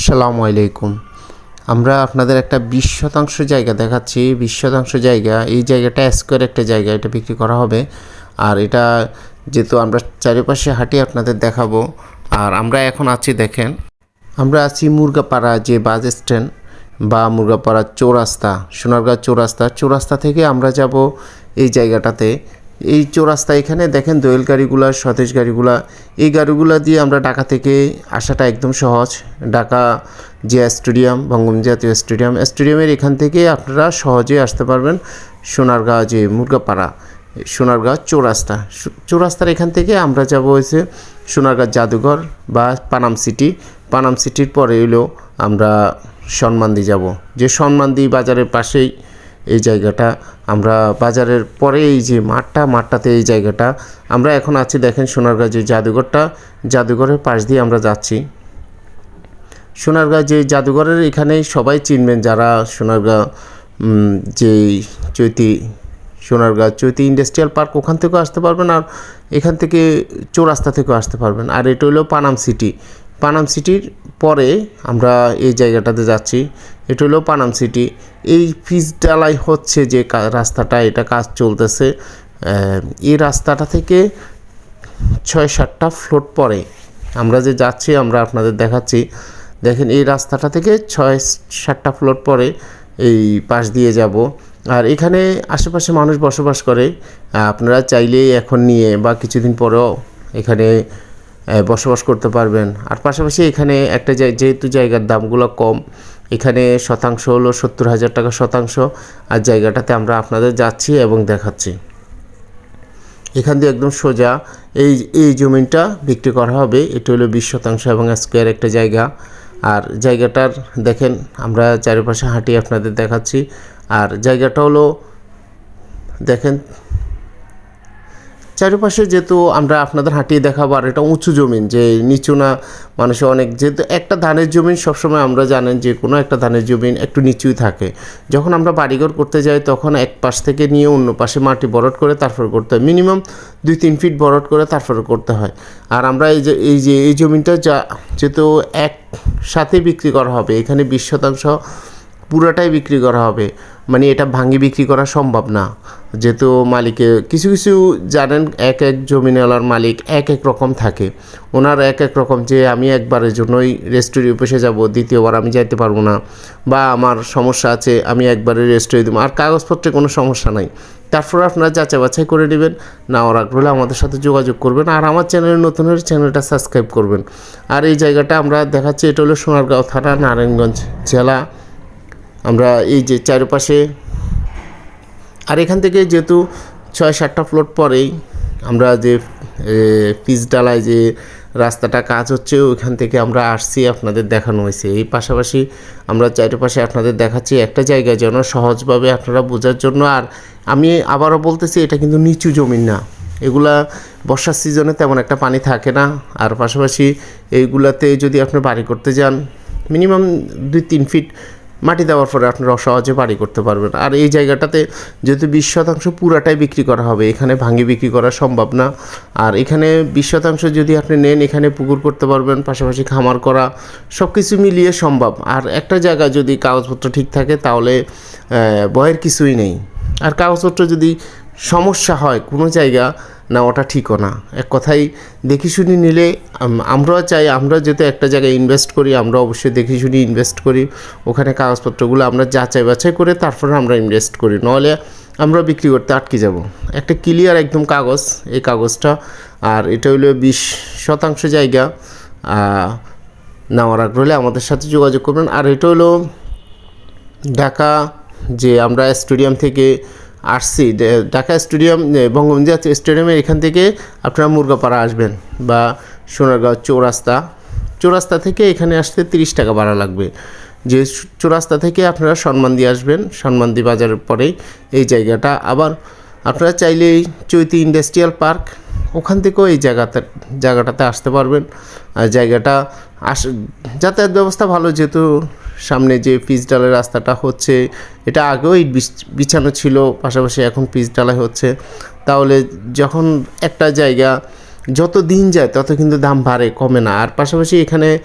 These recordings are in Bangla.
আসসালামু আলাইকুম। আমরা আপনাদের একটা বিশ শতাংশ জায়গা দেখাচ্ছি। বিশ শতাংশ জায়গা, এই জায়গাটা স্কোয়ার একটা জায়গা, এটা বিক্রি করা হবে। আর এটা যেহেতু আমরা চারিপাশে হাঁটি আপনাদের দেখাবো। আর আমরা এখন আছি, দেখেন, আমরা আছি মুরগাপাড়া যে বাস স্ট্যান্ড বা মুরগাপাড়া চৌরাস্তা, সোনারগাঁ চৌরাস্তা। চৌরাস্তা থেকে আমরা যাব এই জায়গাটাতে। এই চৌরাস্তা এখানে, দেখেন দোয়েল গাড়িগুলা, সতেজ গাড়িগুলা, এই গাড়িগুলা দিয়ে আমরা ঢাকা থেকে আসাটা একদম সহজ। ঢাকা জিয়া স্টেডিয়াম, বঙ্গবন্ধু জাতীয় স্টেডিয়াম, স্টেডিয়ামের এখান থেকে আপনারা সহজে আসতে পারবেন সোনারগাঁ যে মুরগাপাড়া সোনারগাঁ চৌরাস্তা। চৌরাস্তার এখান থেকে আমরা যাব হয়েছে সোনারগাঁ জাদুঘর বা পানাম সিটি। পানাম সিটির পরে এলো আমরা সন্মান সন্মানদি যাব। যে সন্মান সন্মানদি বাজারের পাশেই এই জায়গাটা। আমরা বাজারের পরে এই যে মাঠটা, মাঠটাতে এই জায়গাটা। আমরা এখন আছি, দেখেন সোনারগাঁ যে জাদুঘরটা। জাদুঘরের পাশ দিয়ে আমরা যাচ্ছি। সোনারগাঁ যে জাদুঘরের এখানে সবাই চিনবেন যারা সোনারগাঁ যে চৈতি সোনারগাঁ চৈতি ইন্ডাস্ট্রিয়াল পার্ক ওখান থেকেও আসতে পারবেন আর এখান থেকে চৌরাস্তা থেকেও আসতে পারবেন। আর এটা হলো পানাম সিটি। পানাম সিটির পরে আমরা এই জায়গাটাতে যাচ্ছি। এটা হলো পানাম সিটি। এই পিচ ডালাই হচ্ছে যে রাস্তাটা, এটা কাজ চলতেছে। এই রাস্তাটা থেকে ছয় সাতটা ফ্লোট পরে। আমরা যে যাচ্ছি, আমরা আপনাদের দেখাচ্ছি। দেখেন, এই রাস্তাটা থেকে ছয় সাতটা ফ্লোট পরে এই পাশ দিয়ে যাব। আর এখানে আশেপাশে মানুষ বসবাস করে। আপনারা চাইলেই এখন নিয়ে বা কিছুদিন পরেও এখানে বসবাস করতে পারবেন। আর পাশাপাশি এখানে একটা যেহেতু জায়গার দামগুলো কম, এখানে শতাংশ হলো সত্তর হাজার টাকা শতাংশ। আর জায়গাটাতে আমরা আপনাদের যাচ্ছি এবং দেখাচ্ছি। এখান দিয়ে একদম সোজা এই এই জমিটা বিক্রি করা হবে। এটা হলো বিশ শতাংশ এবং স্কোয়ার একটা জায়গা। আর জায়গাটার দেখেন, আমরা চারিপাশে হাঁটি আপনাদের দেখাচ্ছি। আর জায়গাটা হলো, দেখেন চারিপাশে যেহেতু আমরা আপনাদের হাঁটিয়ে দেখাবো আর এটা উঁচু জমিন, যে নিচু না, মানুষে অনেক, যেহেতু একটা ধানের জমিন সবসময় আমরা জানেন যে কোনো একটা ধানের জমিন একটু নিচুই থাকে। যখন আমরা বাড়িঘর করতে যাই তখন এক পাশ থেকে নিয়ে অন্য পাশে মাটি বরট করে তারপর করতে হয়। মিনিমাম দুই তিন ফিট বরট করে তারপরে করতে হয়। আর আমরা এই যে এই যে, এই জমিটা যা, যেহেতু এক সাথে বিক্রি করা হবে, এখানে বিশ শতাংশ পুরোটাই বিক্রি করা হবে। মানে এটা ভাঙি বিক্রি করা সম্ভব না। যেহেতু মালিকে কিছু কিছু জানেন এক এক জমিনওয়ালার মালিক এক এক রকম থাকে। ওনার এক এক রকম যে আমি একবারের জন্যই রেস্টুরি অফিসে যাব, দ্বিতীয়বার আমি যাইতে পারব না। বা আমার সমস্যা আছে, আমি একবারে রেস্টুরি দেবো। আর কাগজপত্রে কোনো সমস্যা নাই। তারপর আপনারা যাচাই বাছাই করে নেবেন। না ওর আগ্রহ আমাদের সাথে যোগাযোগ করবেন। আর আমার চ্যানেলে নতুন হলে চ্যানেলটা সাবস্ক্রাইব করবেন। আর এই জায়গাটা আমরা দেখাচ্ছি, এটা হলো সোনারগাঁও থানা, নারায়ণগঞ্জ জেলা। আমরা এই যে চারপাশে, আর এখান থেকে যেহেতু ছয় সাতটা ফ্লোট পরেই আমরা যে পিচ ডালায় যে রাস্তাটা কাজ হচ্ছে, ওইখান থেকে আমরা আসছি আপনাদের দেখানো হয়েছে। এই পাশাপাশি আমরা চারপাশে আপনাদের দেখাচ্ছি একটা জায়গা যেন সহজভাবে আপনারা বোঝার জন্য। আর আমি আবারও বলতেছি, এটা কিন্তু নিচু জমিন না। এগুলা বর্ষার সিজনে তেমন একটা পানি থাকে না। আর পাশাপাশি এইগুলাতে যদি আপনি বাড়ি করতে যান, মিনিমাম দুই তিন ফিট মাটি দেওয়ার পরে আপনারা সহজে বাড়ি করতে পারবেন। আর এই জায়গাটাতে যেহেতু বিশ শতাংশ পুরাটাই বিক্রি করা হবে, এখানে ভাঙি বিক্রি করা সম্ভব না। আর এখানে বিশ শতাংশ যদি আপনি নেন, এখানে পুকুর করতে পারবেন, পাশাপাশি খামার করা সব কিছু মিলিয়ে সম্ভব। আর একটা জায়গা যদি কাগজপত্র ঠিক থাকে, তাহলে ভয়ের কিছুই নেই। আর কাগজপত্র যদি সমস্যা হয় কোনো জায়গা না, ওটা ঠিকও না। এক কথাই দেখি শুনি নিলে, আম- আমরাও চাই, আমরা যেহেতু একটা জায়গায় ইনভেস্ট করি আমরা অবশ্যই দেখি শুনি ইনভেস্ট করি। ওখানে কাগজপত্রগুলো আমরা যাচাই বাছাই করে তারপরে আমরা ইনভেস্ট করি। নাহলে আমরা বিক্রি করতে আটকে যাব। একটা ক্লিয়ার একদম কাগজ, এই কাগজটা। আর এটা হলো বিশ শতাংশ জায়গা নেওয়ার আগ্রহ আমাদের সাথে যোগাযোগ করবেন। আর এটা হলো ঢাকা, যে আমরা স্টেডিয়াম থেকে আসছি ঢাকা স্টেডিয়াম বঙ্গবন্ধু জাতীয় স্টেডিয়ামের এখান থেকে আপনারা মুরগাপাড়া আসবেন বা সোনারগাঁও চৌরাস্তা। চৌরাস্তা থেকে এখানে আসতে তিরিশ টাকা ভাড়া লাগবে। যে চৌরাস্তা থেকে আপনারা সম্মান দিয়ে আসবেন সম্মানদি বাজারের পরেই এই জায়গাটা। আবার আপনারা চাইলে এই চৈতি ইন্ডাস্ট্রিয়াল পার্ক, ওখান থেকেও এই জায়গাতে, জায়গাটাতে আসতে পারবেন। আর জায়গাটা আস, যাতায়াত ব্যবস্থা ভালো, যেহেতু সামনে যে পিচ ডালের রাস্তাটা হচ্ছে, এটা আগেও ইট বিছ- বিছানো ছিল, পাশাপাশি এখন পিচ ডালাই হচ্ছে। তাহলে যখন একটা জায়গা যত দিন যায়, তত কিন্তু দাম বাড়ে, কমে না। আর পাশাপাশি এখানে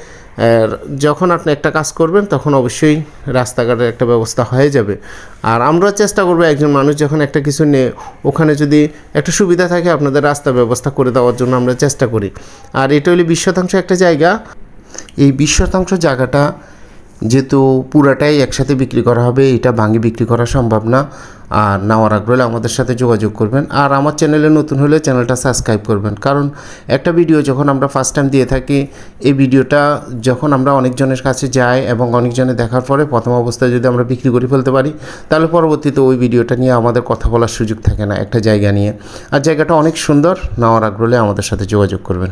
যখন আপনি একটা কাজ করবেন, তখন অবশ্যই রাস্তাঘাটের একটা ব্যবস্থা হয়ে যাবে। আর আমরা চেষ্টা করব একজন মানুষ যখন একটা কিছু নিয়ে ওখানে যদি একটা সুবিধা থাকে, আপনাদের রাস্তা ব্যবস্থা করে দেওয়ার জন্য আমরা চেষ্টা করি। আর এটা হলে বিশ শতাংশ একটা জায়গা। এই বিশ শতাংশ জায়গাটা যেহেতু পুরাটাই একসাথে বিক্রি করা হবে, এটা ভাঙি বিক্রি করা সম্ভব না। আর নেওয়ার আগ্রহে আমাদের সাথে যোগাযোগ করবেন। আর আমার চ্যানেলে নতুন হলে চ্যানেলটা সাবস্ক্রাইব করবেন। কারণ একটা ভিডিও যখন আমরা ফার্স্ট টাইম দিয়ে থাকি, এই ভিডিওটা যখন আমরা অনেকজনের কাছে যাই এবং অনেকজনে দেখার পরে প্রথম অবস্থায় যদি আমরা বিক্রি করে ফেলতে পারি, তাহলে পরবর্তীতে ওই ভিডিওটা নিয়ে আমাদের কথা বলার সুযোগ থাকে না একটা জায়গা নিয়ে। আর জায়গাটা অনেক সুন্দর নেওয়ার আগ্রহে আমাদের সাথে যোগাযোগ করবেন।